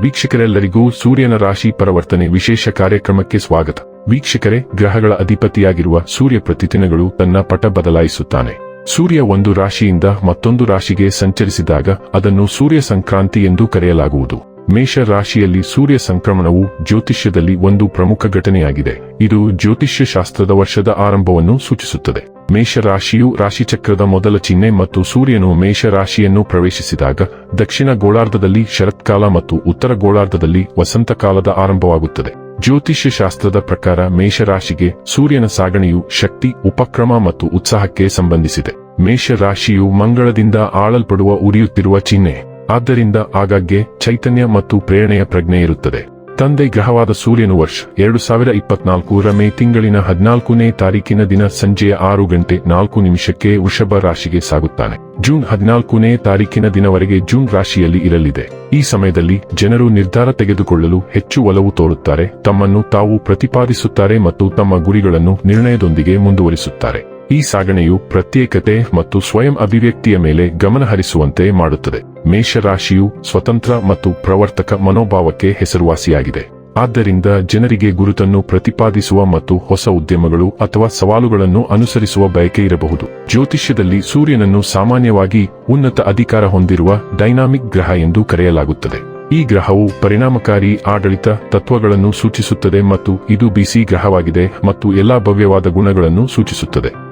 ವೀಕ್ಷಕರೆಲ್ಲರಿಗೂ ಸೂರ್ಯನ ರಾಶಿ ಪರಿವರ್ತನೆ ವಿಶೇಷ ಕಾರ್ಯಕ್ರಮಕ್ಕೆ ಸ್ವಾಗತ. ವೀಕ್ಷಕರೇ, ಗ್ರಹಗಳ ಅಧಿಪತಿಯಾಗಿರುವ ಸೂರ್ಯ ಪ್ರತಿದಿನಗಳು ತನ್ನ ಪಟ ಬದಲಾಯಿಸುತ್ತಾನೆ. ಸೂರ್ಯ ಒಂದು ರಾಶಿಯಿಂದ ಮತ್ತೊಂದು ರಾಶಿಗೆ ಸಂಚರಿಸಿದಾಗ ಅದನ್ನು ಸೂರ್ಯ ಸಂಕ್ರಾಂತಿ ಎಂದು ಕರೆಯಲಾಗುವುದು. ಮೇಷ ರಾಶಿಯಲ್ಲಿ ಸೂರ್ಯ ಸಂಕ್ರಮಣವು ಜ್ಯೋತಿಷ್ಯದಲ್ಲಿ ಒಂದು ಪ್ರಮುಖ ಘಟನೆಯಾಗಿದೆ. ಇದು ಜ್ಯೋತಿಷ್ಯ ಶಾಸ್ತ್ರದ ವರ್ಷದ ಆರಂಭವನ್ನು ಸೂಚಿಸುತ್ತದೆ. ಮೇಷ ರಾಶಿಯು ರಾಶಿಚಕ್ರದ ಮೊದಲ ಚಿಹ್ನೆ ಮತ್ತು ಸೂರ್ಯನು ಮೇಷ ರಾಶಿಯನ್ನು ಪ್ರವೇಶಿಸಿದಾಗ, ದಕ್ಷಿಣ ಗೋಳಾರ್ಧದಲ್ಲಿ ಶರತ್ಕಾಲ ಮತ್ತು ಉತ್ತರ ಗೋಳಾರ್ಧದಲ್ಲಿ ವಸಂತಕಾಲದ ಆರಂಭವಾಗುತ್ತದೆ. ಜ್ಯೋತಿಷ್ಯ ಶಾಸ್ತ್ರದ ಪ್ರಕಾರ ಮೇಷರಾಶಿಗೆ ಸೂರ್ಯನ ಸಾಗಣೆಯು ಶಕ್ತಿ, ಉಪಕ್ರಮ ಮತ್ತು ಉತ್ಸಾಹಕ್ಕೆ ಸಂಬಂಧಿಸಿದೆ. ಮೇಷ ರಾಶಿಯು ಮಂಗಳದಿಂದ ಆಳಲ್ಪಡುವ ಉರಿಯುತ್ತಿರುವ ಚಿಹ್ನೆ. ಆದ್ದರಿಂದ ಆಗಾಗ್ಗೆ ಚೈತನ್ಯ ಮತ್ತು ಪ್ರೇರಣೆಯ ಪ್ರಜ್ಞೆ ಇರುತ್ತದೆ. ತಂದೆ ಗ್ರಹವಾದ ಸೂರ್ಯನು ವರ್ಷ ಎರಡು ಸಾವಿರ ಇಪ್ಪತ್ನಾಲ್ಕರ ಮೇ ತಿಂಗಳಿನ ಹದಿನಾಲ್ಕನೇ ತಾರೀಕಿನ ದಿನ ಸಂಜೆಯ ಆರು ಗಂಟೆ ನಾಲ್ಕು ನಿಮಿಷಕ್ಕೆ ವೃಷಭ ರಾಶಿಗೆ ಸಾಗುತ್ತಾನೆ. ಜೂನ್ ಹದಿನಾಲ್ಕನೇ ತಾರೀಕಿನ ದಿನವರೆಗೆ ಜೂನ್ ರಾಶಿಯಲ್ಲಿ ಇರಲಿದೆ. ಈ ಸಮಯದಲ್ಲಿ ಜನರು ನಿರ್ಧಾರ ತೆಗೆದುಕೊಳ್ಳಲು ಹೆಚ್ಚು ಒಲವು ತೋರುತ್ತಾರೆ. ತಮ್ಮನ್ನು ತಾವು ಪ್ರತಿಪಾದಿಸುತ್ತಾರೆ ಮತ್ತು ತಮ್ಮ ಗುರಿಗಳನ್ನು ನಿರ್ಣಯದೊಂದಿಗೆ ಮುಂದುವರಿಸುತ್ತಾರೆ. ಈ ಸಾಗಣೆಯು ಪ್ರತ್ಯೇಕತೆ ಮತ್ತು ಸ್ವಯಂ ಅಭಿವ್ಯಕ್ತಿಯ ಮೇಲೆ ಗಮನಹರಿಸುವಂತೆ ಮಾಡುತ್ತದೆ. ಮೇಷರಾಶಿಯು ಸ್ವತಂತ್ರ ಮತ್ತು ಪ್ರವರ್ತಕ ಮನೋಭಾವಕ್ಕೆ ಹೆಸರುವಾಸಿಯಾಗಿದೆ. ಆದ್ದರಿಂದ ಜನರಿಗೆ ಗುರುತನ್ನು ಪ್ರತಿಪಾದಿಸುವ ಮತ್ತು ಹೊಸ ಉದ್ಯಮಗಳು ಅಥವಾ ಸವಾಲುಗಳನ್ನು ಅನುಸರಿಸುವ ಬಯಕೆ ಇರಬಹುದು. ಜ್ಯೋತಿಷ್ಯದಲ್ಲಿ ಸೂರ್ಯನನ್ನು ಸಾಮಾನ್ಯವಾಗಿ ಉನ್ನತ ಅಧಿಕಾರ ಹೊಂದಿರುವ ಡೈನಾಮಿಕ್ ಗ್ರಹ ಎಂದು ಕರೆಯಲಾಗುತ್ತದೆ. ಈ ಗ್ರಹವು ಪರಿಣಾಮಕಾರಿ ಆಡಳಿತ ತತ್ವಗಳನ್ನು ಸೂಚಿಸುತ್ತದೆ ಮತ್ತು ಇದು ಬಿಸಿ ಗ್ರಹವಾಗಿದೆ ಮತ್ತು ಎಲ್ಲಾ ಭವ್ಯವಾದ ಗುಣಗಳನ್ನು ಸೂಚಿಸುತ್ತದೆ.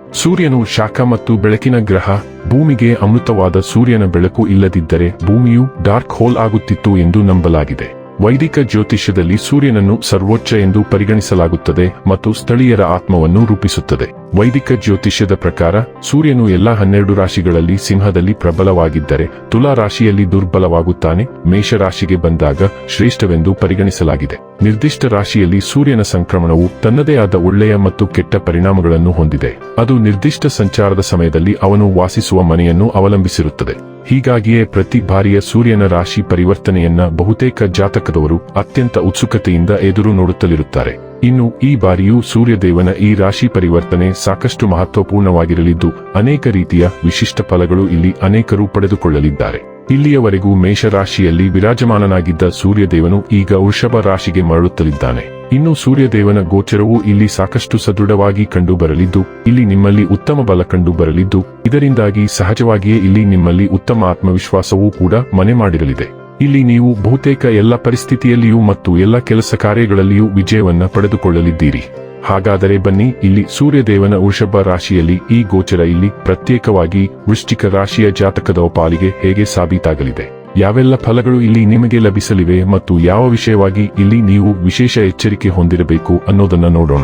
ಸೂರ್ಯನು ಶಾಖ ಮತ್ತು ಬೆಳಕಿನ ಗ್ರಹ, ಭೂಮಿಗೆ ಅಮೃತವಾದ ಸೂರ್ಯನ ಬೆಳಕು ಇಲ್ಲದಿದ್ದರೆ ಭೂಮಿಯು ಡಾರ್ಕ್ ಹೋಲ್ ಆಗುತ್ತಿತ್ತು ಎಂದು ನಂಬಲಾಗಿದೆ. ವೈದಿಕ ಜ್ಯೋತಿಷ್ಯದಲ್ಲಿ ಸೂರ್ಯನನ್ನು ಸರ್ವೋಚ್ಚ ಎಂದು ಪರಿಗಣಿಸಲಾಗುತ್ತದೆ ಮತ್ತು ಸ್ಥಳೀಯರ ಆತ್ಮವನ್ನು ರೂಪಿಸುತ್ತದೆ. ವೈದಿಕ ಜ್ಯೋತಿಷ್ಯದ ಪ್ರಕಾರ, ಸೂರ್ಯನು ಎಲ್ಲಾ ಹನ್ನೆರಡು ರಾಶಿಗಳಲ್ಲಿ ಸಿಂಹದಲ್ಲಿ ಪ್ರಬಲವಾಗಿದ್ದರೆ ತುಲಾ ರಾಶಿಯಲ್ಲಿ ದುರ್ಬಲವಾಗುತ್ತಾನೆ, ಮೇಷರಾಶಿಗೆ ಬಂದಾಗ ಶ್ರೇಷ್ಠವೆಂದು ಪರಿಗಣಿಸಲಾಗಿದೆ. ನಿರ್ದಿಷ್ಟ ರಾಶಿಯಲ್ಲಿ ಸೂರ್ಯನ ಸಂಕ್ರಮಣವು ತನ್ನದೇ ಆದ ಒಳ್ಳೆಯ ಮತ್ತು ಕೆಟ್ಟ ಪರಿಣಾಮಗಳನ್ನು ಹೊಂದಿದೆ. ಅದು ನಿರ್ದಿಷ್ಟ ಸಂಚಾರದ ಸಮಯದಲ್ಲಿ ಅವನು ವಾಸಿಸುವ ಮನೆಯನ್ನು ಅವಲಂಬಿಸಿರುತ್ತದೆ. ಹೀಗಾಗಿಯೇ ಪ್ರತಿ ಬಾರಿಯ ಸೂರ್ಯನ ರಾಶಿ ಪರಿವರ್ತನೆಯನ್ನ ಬಹುತೇಕ ಜಾತಕದವರು ಅತ್ಯಂತ ಉತ್ಸುಕತೆಯಿಂದ ಎದುರು ನೋಡುತ್ತಲಿರುತ್ತಾರೆ. ಇನ್ನು ಈ ಬಾರಿಯೂ ಸೂರ್ಯದೇವನ ಈ ರಾಶಿ ಪರಿವರ್ತನೆ ಸಾಕಷ್ಟು ಮಹತ್ವಪೂರ್ಣವಾಗಿರಲಿದ್ದು, ಅನೇಕ ರೀತಿಯ ವಿಶಿಷ್ಟ ಫಲಗಳು ಇಲ್ಲಿ ಅನೇಕರು ಪಡೆದುಕೊಳ್ಳಲಿದ್ದಾರೆ. ಇಲ್ಲಿಯವರೆಗೂ ಮೇಷರಾಶಿಯಲ್ಲಿ ವಿರಾಜಮಾನನಾಗಿದ್ದ ಸೂರ್ಯದೇವನು ಈಗ ವೃಷಭ ರಾಶಿಗೆ ಮರಳುತ್ತಲಿದ್ದಾನೆ. ಇನ್ನು ಸೂರ್ಯದೇವನ ಗೋಚರವು ಇಲ್ಲಿ ಸಾಕಷ್ಟು ಸದೃಢವಾಗಿ ಕಂಡು ಬರಲಿದ್ದು ಇಲ್ಲಿ ನಿಮ್ಮಲ್ಲಿ ಉತ್ತಮ ಬಲ ಕಂಡು ಬರಲಿದ್ದು ಇದರಿಂದಾಗಿ ಸಹಜವಾಗಿಯೇ ಇಲ್ಲಿ ನಿಮ್ಮಲ್ಲಿ ಉತ್ತಮ ಆತ್ಮವಿಶ್ವಾಸವೂ ಕೂಡ ಮನೆ ಮಾಡಿರಲಿದೆ. ಇಲ್ಲಿ ನೀವು ಬಹುತೇಕ ಎಲ್ಲ ಪರಿಸ್ಥಿತಿಯಲ್ಲಿಯೂ ಮತ್ತು ಎಲ್ಲ ಕೆಲಸ ಕಾರ್ಯಗಳಲ್ಲಿಯೂ ವಿಜಯವನ್ನ ಪಡೆದುಕೊಳ್ಳಲಿದ್ದೀರಿ. ಹಾಗಾದರೆ ಬನ್ನಿ, ಇಲ್ಲಿ ಸೂರ್ಯದೇವನ ವೃಷಭ ರಾಶಿಯಲ್ಲಿ ಈ ಗೋಚರ ಇಲ್ಲಿ ಪ್ರತ್ಯೇಕವಾಗಿ ವೃಶ್ಚಿಕ ರಾಶಿಯ ಜಾತಕದ ಪಾಲಿಗೆ ಹೇಗೆ ಸಾಬೀತಾಗಲಿದೆ? ಯಾವೆಲ್ಲ ಫಲಗಳು ಇಲ್ಲಿ ನಿಮಗೆ ಲಭಿಸಲಿವೆ ಮತ್ತು ಯಾವ ವಿಷಯವಾಗಿ ಇಲ್ಲಿ ನೀವು ವಿಶೇಷ ಎಚ್ಚರಿಕೆ ಹೊಂದಿರಬೇಕು ಅನ್ನೋದನ್ನ ನೋಡೋಣ.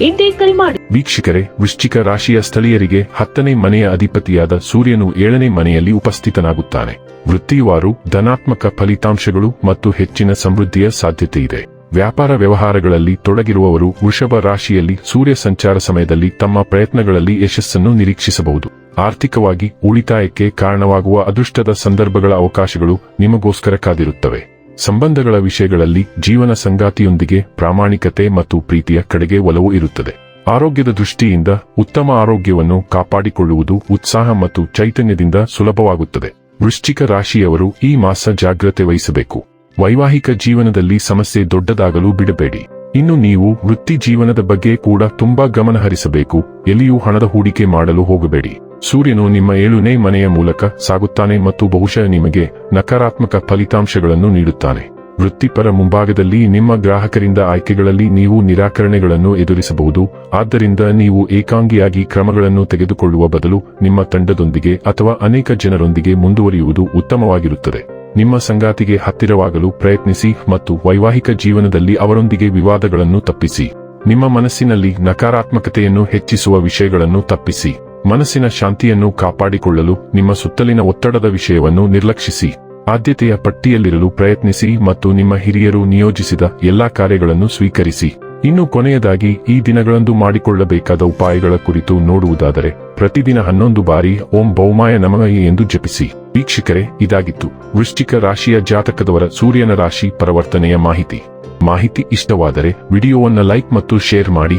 ಇಂದೇ ಕರೆ ಮಾಡಿ. ವೀಕ್ಷಕರೇ, ವೃಶ್ಚಿಕ ರಾಶಿಯ ಸ್ಥಳೀಯರಿಗೆ ಹತ್ತನೇ ಮನೆಯ ಅಧಿಪತಿಯಾದ ಸೂರ್ಯನು ಏಳನೇ ಮನೆಯಲ್ಲಿ ಉಪಸ್ಥಿತನಾಗುತ್ತಾನೆ. ವೃತ್ತಿವಾರು, ಧನಾತ್ಮಕ ಫಲಿತಾಂಶಗಳು ಮತ್ತು ಹೆಚ್ಚಿನ ಸಮೃದ್ಧಿಯ ಸಾಧ್ಯತೆ ಇದೆ. ವ್ಯಾಪಾರ ವ್ಯವಹಾರಗಳಲ್ಲಿ ತೊಡಗಿರುವವರು ವೃಷಭ ರಾಶಿಯಲ್ಲಿ ಸೂರ್ಯ ಸಂಚಾರ ಸಮಯದಲ್ಲಿ ತಮ್ಮ ಪ್ರಯತ್ನಗಳಲ್ಲಿ ಯಶಸ್ಸನ್ನು ನಿರೀಕ್ಷಿಸಬಹುದು. ಆರ್ಥಿಕವಾಗಿ ಉಳಿತಾಯಕ್ಕೆ ಕಾರಣವಾಗುವ ಅದೃಷ್ಟದ ಸಂದರ್ಭಗಳ ಅವಕಾಶಗಳು ನಿಮಗೋಸ್ಕರ ಕಾದಿರುತ್ತವೆ. ಸಂಬಂಧಗಳ ವಿಷಯಗಳಲ್ಲಿ ಜೀವನ ಸಂಗಾತಿಯೊಂದಿಗೆ ಪ್ರಾಮಾಣಿಕತೆ ಮತ್ತು ಪ್ರೀತಿಯ ಕಡೆಗೆ ಒಲವು ಇರುತ್ತದೆ. ಆರೋಗ್ಯದ ದೃಷ್ಟಿಯಿಂದ ಉತ್ತಮ ಆರೋಗ್ಯವನ್ನು ಕಾಪಾಡಿಕೊಳ್ಳುವುದು ಉತ್ಸಾಹ ಮತ್ತು ಚೈತನ್ಯದಿಂದ ಸುಲಭವಾಗುತ್ತದೆ. ವೃಶ್ಚಿಕ ರಾಶಿಯವರು ಈ ಮಾಸ ಜಾಗ್ರತೆ ವಹಿಸಬೇಕು. ವೈವಾಹಿಕ ಜೀವನದಲ್ಲಿ ಸಮಸ್ಯೆ ದೊಡ್ಡದಾಗಲು ಬಿಡಬೇಡಿ. ಇನ್ನು ನೀವು ವೃತ್ತಿ ಜೀವನದ ಬಗ್ಗೆ ಕೂಡ ತುಂಬಾ ಗಮನ ಹರಿಸಬೇಕು ಎಲ್ಲಿಯೂ ಹಣದ ಹೂಡಿಕೆ ಮಾಡಲು ಹೋಗಬೇಡಿ. ಸೂರ್ಯನು ನಿಮ್ಮ ಏಳುನೇ ಮನೆಯ ಮೂಲಕ ಸಾಗುತ್ತಾನೆ ಮತ್ತು ಬಹುಶಃ ನಿಮಗೆ ನಕಾರಾತ್ಮಕ ಫಲಿತಾಂಶಗಳನ್ನು ನೀಡುತ್ತಾನೆ. ವೃತ್ತಿಪರ ಮುಂಭಾಗದಲ್ಲಿ ನಿಮ್ಮ ಗ್ರಾಹಕರಿಂದ ಆಯ್ಕೆಗಳಲ್ಲಿ ನೀವು ನಿರಾಕರಣೆಗಳನ್ನು ಎದುರಿಸಬಹುದು. ಆದ್ದರಿಂದ ನೀವು ಏಕಾಂಗಿಯಾಗಿ ಕ್ರಮಗಳನ್ನು ತೆಗೆದುಕೊಳ್ಳುವ ಬದಲು ನಿಮ್ಮ ತಂಡದೊಂದಿಗೆ ಅಥವಾ ಅನೇಕ ಜನರೊಂದಿಗೆ ಮುಂದುವರಿಯುವುದು ಉತ್ತಮವಾಗಿರುತ್ತದೆ. ನಿಮ್ಮ ಸಂಗಾತಿಗೆ ಹತ್ತಿರವಾಗಲು ಪ್ರಯತ್ನಿಸಿ ಮತ್ತು ವೈವಾಹಿಕ ಜೀವನದಲ್ಲಿ ಅವರೊಂದಿಗೆ ವಿವಾದಗಳನ್ನು ತಪ್ಪಿಸಿ. ನಿಮ್ಮ ಮನಸ್ಸಿನಲ್ಲಿ ನಕಾರಾತ್ಮಕತೆಯನ್ನು ಹೆಚ್ಚಿಸುವ ವಿಷಯಗಳನ್ನು ತಪ್ಪಿಸಿ. ಮನಸ್ಸಿನ ಶಾಂತಿಯನ್ನು ಕಾಪಾಡಿಕೊಳ್ಳಲು ನಿಮ್ಮ ಸುತ್ತಲಿನ ಒತ್ತಡದ ವಿಷಯವನ್ನು ನಿರ್ಲಕ್ಷಿಸಿ. ಆದ್ಯತೆಯ ಪಟ್ಟಿಯಲ್ಲಿರಲು ಪ್ರಯತ್ನಿಸಿ ಮತ್ತು ನಿಮ್ಮ ಹಿರಿಯರು ನಿಯೋಜಿಸಿದ ಎಲ್ಲಾ ಕಾರ್ಯಗಳನ್ನು ಸ್ವೀಕರಿಸಿ. ಇನ್ನು ಕೊನೆಯದಾಗಿ, ಈ ದಿನಗಳಂದು ಮಾಡಿಕೊಳ್ಳಬೇಕಾದ ಉಪಾಯಗಳ ಕುರಿತು ನೋಡುವುದಾದರೆ, ಪ್ರತಿದಿನ ಹನ್ನೊಂದು ಬಾರಿ ಓಂ ಬೌಮಾಯ ನಮಃ ಎಂದು ಜಪಿಸಿ. ವೀಕ್ಷಕರೇ, ಇದಾಗಿತ್ತು. ವೃಶ್ಚಿಕ ರಾಶಿಯ ಜಾತಕದವರ ಸೂರ್ಯನ ರಾಶಿ ಪರಿವರ್ತನೆಯ ಮಾಹಿತಿ. ಮಾಹಿತಿ ಇಷ್ಟವಾದರೆ, ವಿಡಿಯೋವನ್ನು ಲೈಕ್ ಮತ್ತು ಶೇರ್ ಮಾಡಿ.